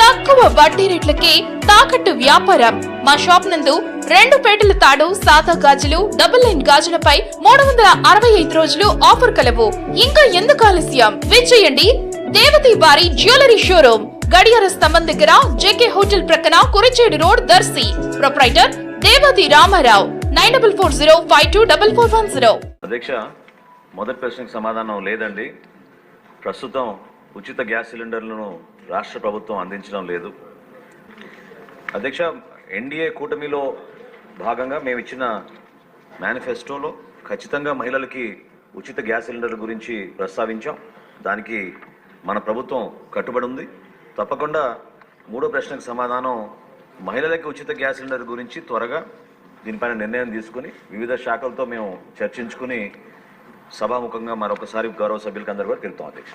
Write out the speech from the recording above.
తక్కువ వడ్డీ రేట్లకి తాకట్టు వ్యాపారం. మా షాప్ నందు రెండు పేటల తాడు సాదా గాజులు డబుల్ లైన్ గాజులపై మూడు వందల అరవై ఐదు రోజులు ఆఫర్ కలవు. ఇంకా ఎందుకు ఆలస్యం? విచ్చేయండి దేవతి వారి జ్యువెలరీ షోరూమ్ గడియార స్తంభం దగ్గర జేకే హోటల్ ప్రక్కన Kurichedu road Darsi. Proprietor Devathi Ramarao nine double four zero five two double four one zero. అధ్యక్ష మొదటి ప్రశ్నకు సమాధానం లేదండి. ప్రస్తుతం ఉచిత గ్యాస్ సిలిండర్లను రాష్ట్ర ప్రభుత్వం అందించడం లేదు. అధ్యక్ష ఎన్డీఏ కూటమిలో భాగంగా మేము ఇచ్చిన మేనిఫెస్టోలో ఖచ్చితంగా మహిళలకి ఉచిత గ్యాస్ సిలిండర్ గురించి ప్రస్తావించాం. దానికి మన ప్రభుత్వం కట్టుబడి ఉంది తప్పకుండా మూడో ప్రశ్నకు సమాధానం మహిళలకి ఉచిత గ్యాస్ సిలిండర్ గురించి త్వరగా దీనిపైన నిర్ణయం తీసుకుని వివిధ శాఖలతో మేము చర్చించుకుని సభాముఖంగా మరొకసారి గౌరవ సభ్యులకు అందరూ కూడా తెలుపుతాం అధ్యక్ష.